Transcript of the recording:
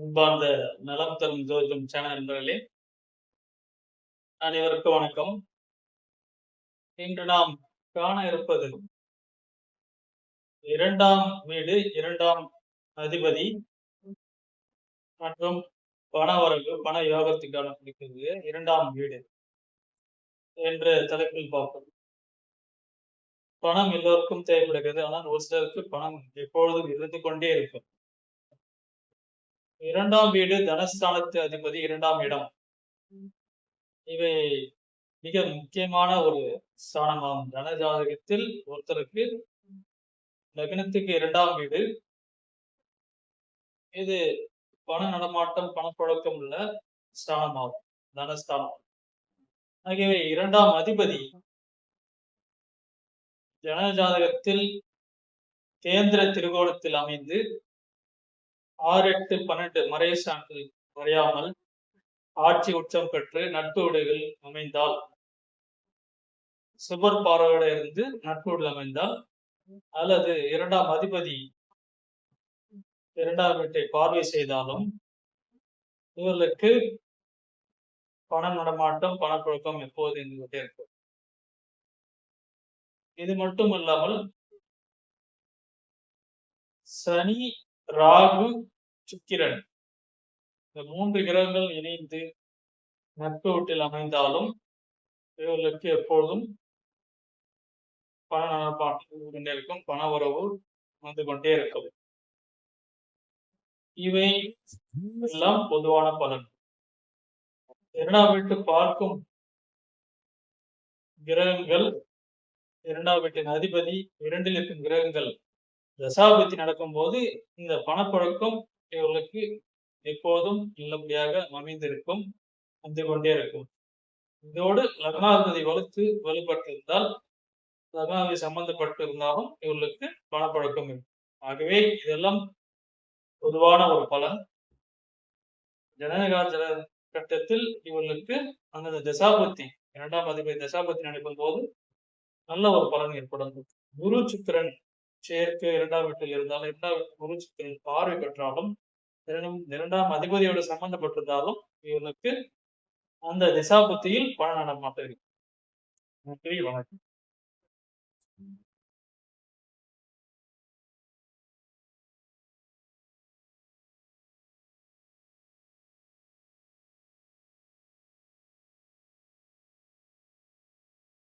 அன்பார்ந்த நலம் தரும் ஜோதிடம் சேனல் நண்பர்களே அனைவருக்கும் வணக்கம். இன்று நாம் காண இருப்பது இரண்டாம் வீடு இரண்டாம் அதிபதி மற்றும் பணவரவு பண யோகத்துக்கான குறிக்கிறது இரண்டாம் வீடு என்ற தலைப்பில் பார்ப்போம். பணம் எல்லோருக்கும் தேவைப்படுகிறது ஆனால் ஒரு சிலருக்கு பணம் எப்பொழுதும் இருந்து கொண்டே இருக்கும். இரண்டாம் வீடு தனஸ்தானத்து அதிபதி இரண்டாம் இடம். இவை மிக முக்கியமான ஒரு ஸ்தானமாகும். தன ஜாதகத்தில் ஒருத்தருக்கு லக்னத்துக்கு இரண்டாம் வீடு. இது பண நடமாட்டம் பணப்பழக்கம் உள்ள ஸ்தானமாகும். தனஸ்தானம். ஆகியவை இரண்டாம் அதிபதி ஜன ஜாதகத்தில் கேந்திர திருகோணத்தில் அமைந்து ஆறு எட்டு பன்னெண்டு மறை சான்று வரையாமல் ஆட்சி உச்சம் பெற்று நட்பு வீடுகள் அமைந்தால் சுபர் பார்வையோட இருந்து நட்பு அமைந்தால் அல்லது இரண்டாம் அதிபதி இரண்டாம் வீட்டை பார்வை செய்தாலும் இவர்களுக்கு பண நடமாட்டம் பணப்புழக்கம் எப்போது இருந்துகிட்டே இருக்கும் இது மட்டும் இல்லாமல் சனி ராகு சுக்கிரன். இந்த மூன்று கிரகங்கள் இணைந்து நட்பு வீட்டில் அமைந்தாலும் இவர்களுக்கு எப்பொழுதும் பண கொண்டே இருக்கும் பண உறவு வந்து கொண்டே இருக்கும். இவை எல்லாம் பொதுவான பலன். இரண்டாம் வீட்டு பார்க்கும் கிரகங்கள் இரண்டாம் வீட்டின் அதிபதி இரண்டில் இருக்கும் கிரகங்கள் தசாபத்தி நடக்கும்போது இந்த பணப்பழக்கம் இவர்களுக்கு எப்போதும் நல்லபடியாக அமைந்திருக்கும் வந்து கொண்டே இருக்கும். இதோடு லக்னாதிபதி வலுத்து வலுப்பட்டிருந்தால் லக்னாதிபதி சம்பந்தப்பட்டு இருந்தாலும் இவர்களுக்கு பணப்பழக்கம் இருக்கும் ஆகவே இதெல்லாம் பொதுவான ஒரு பலன். ஜனகால ஜன கட்டத்தில் இவர்களுக்கு அந்த தசாபத்தி இரண்டாம் அதிபதி தசாபத்தி நடக்கும் போது நல்ல ஒரு பலன் ஏற்படும். குரு சுக்கிரன் சேர்க்கு இரண்டாம் வீட்டில் இருந்தாலும் இரண்டாம் குரு பார்வை பெற்றாலும் இரண்டாம் அதிபதியோடு சம்பந்தப்பட்டிருந்தாலும் இவர்களுக்கு அந்த திசாபுத்தியில் பலன் நடமாட்டம் நன்றி வணக்கம்.